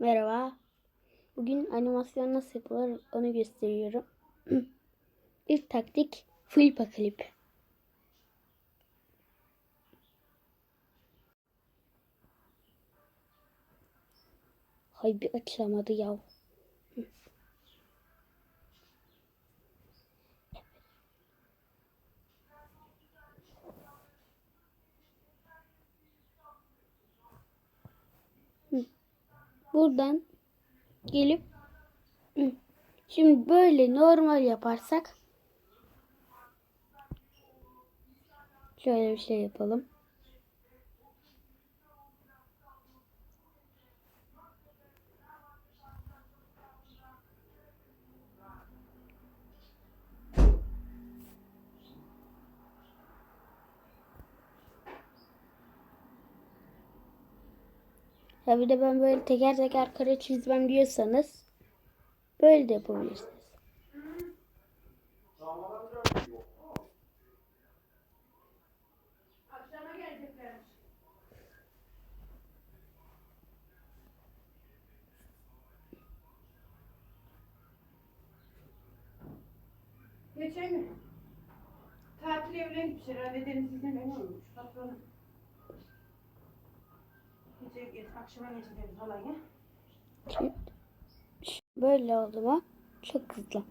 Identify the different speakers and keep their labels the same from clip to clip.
Speaker 1: Merhaba. Bugün animasyon nasıl yapılır onu gösteriyorum. İlk taktik flip klip. Hay bir açılamadı ya. Buradan gelip şimdi böyle normal yaparsak şöyle bir şey yapalım. Ya bir de ben böyle teker teker kare çizmem diyorsanız böyle de yapabilirsiniz.
Speaker 2: Geçen gün tatil evine gitmişler. Herhalde deniz izlemeni olmuş. Patronu.
Speaker 1: Böyle oldu mu çok hızlı.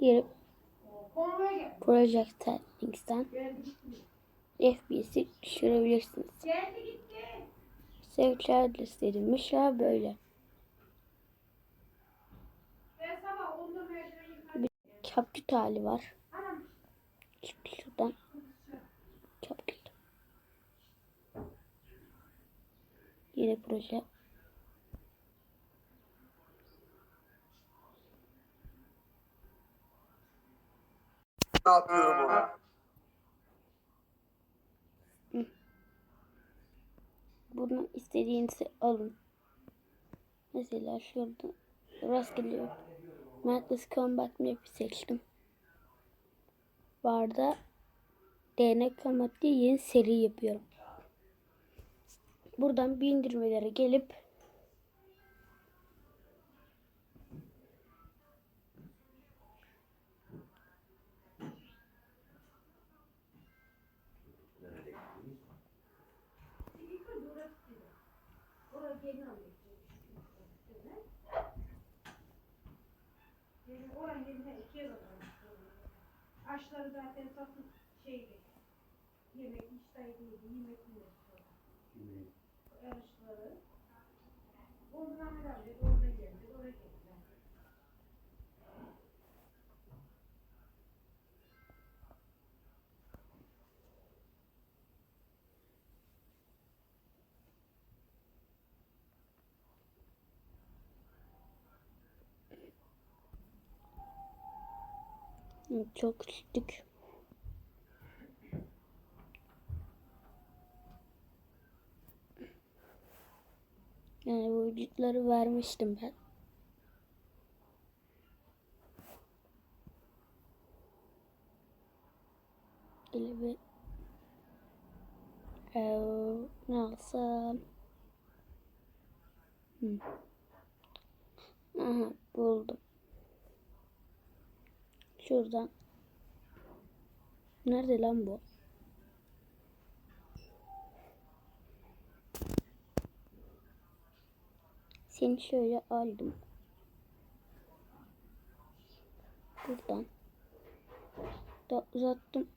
Speaker 1: Girip
Speaker 2: Konvoya gel.
Speaker 1: Project Settings'ten
Speaker 2: Geldi gitti.
Speaker 1: FPS'i düşürebilirsiniz. Edilmiş ya böyle. Bir CapCut hali var. Şuradan Yine proje.
Speaker 3: Ne yapıyorum ona?
Speaker 1: Bunu istediğinizi alın. Mesela şurada rastgele Madness Combat Map'i seçtim. Varda DNA Combat diye yeni seri yapıyorum. Buradan bindirmelere gelip.
Speaker 2: Aşları zaten satın şeydi. Yemek iştahı değildi. Yemek yemedi. Yarışları. Ondan herhalde orada geldi. Oraya.
Speaker 1: Hı, çok küçüktük. Yani bu vücutları vermiştim ben. Böyle bir Eee, ne alsam? Hı. Aha buldum. Şuradan. Nerede lan bu? Seni şöyle aldım. Buradan. Da uzattım.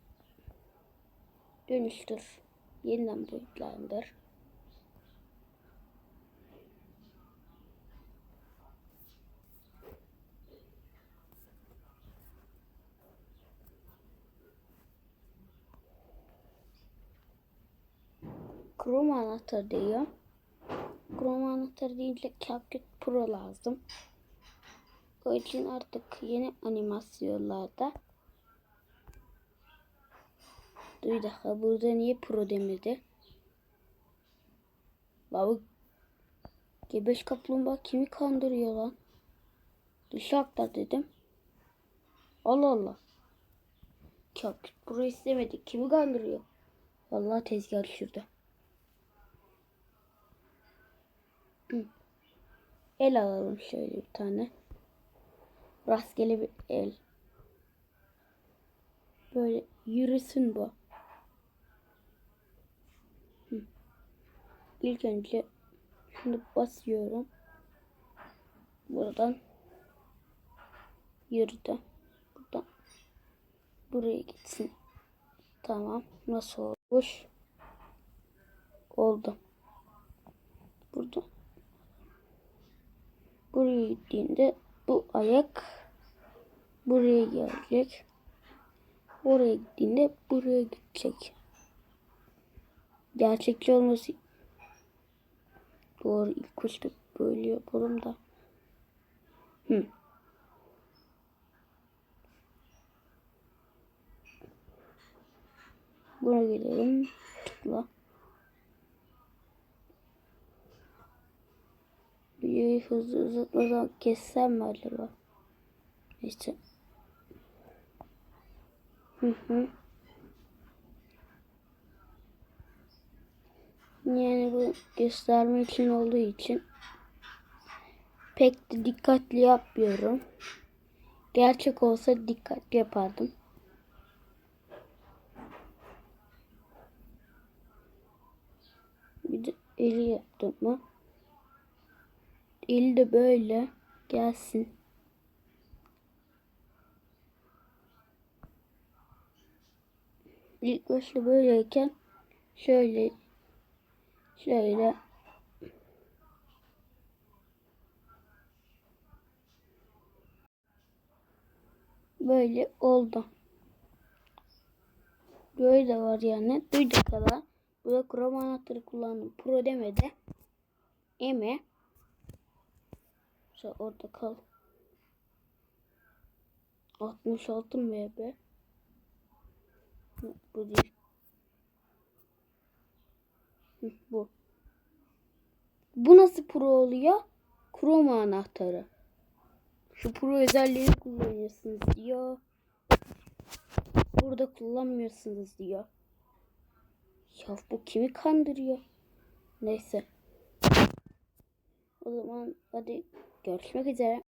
Speaker 1: Dönüştür. Yeniden boyutlandır. Chrome anahtarı diyor. Chrome anahtarı deyince CapCut Pro lazım. O için artık yeni animasyonlarda bir dakika burada niye Pro demedi? Baba Gebeş kaplumbağa kimi kandırıyor lan? Dışı aktar dedim. Allah Allah. CapCut Pro istemedi. Kimi kandırıyor? Vallahi tezgah düşürdü. Hı. El alalım şöyle bir tane. Rastgele bir el. Böyle yürüsün bu. İlk önce şunu basıyorum. Buradan yürüdü. Buradan buraya gitsin. Tamam. Nasıl olmuş? Oldu. Burada. Buraya gittiğinde bu ayak buraya gelecek. Oraya gittiğinde buraya gidecek. Gerçekçi olması doğru ilk başta böyle yapalım da. Hı. Buna gelelim. Tıkla. Videoyu hızlı uzatmadan kessem mi acaba? Neyse. Hı hı. Yani bu gösterme için olduğu için pek de dikkatli yapmıyorum. Gerçek olsa dikkatli yapardım. Bir de eli yaptım mı? De böyle gelsin. İlk başta böyleyken şöyle şöyle böyle oldu. Böyle de var yani. Duyduk kadar. Bu da Chrome anahtarı kullandım. Pro demedi. Eme. Sen orada kal. 66 MB. Bu değil. Bu. Bu nasıl pro oluyor? Chrome anahtarı. Şu pro özelliğini kullanıyorsunuz diyor. Burada kullanmıyorsunuz diyor. Ya bu kimi kandırıyor? Neyse. O zaman hadi görüşmek üzere.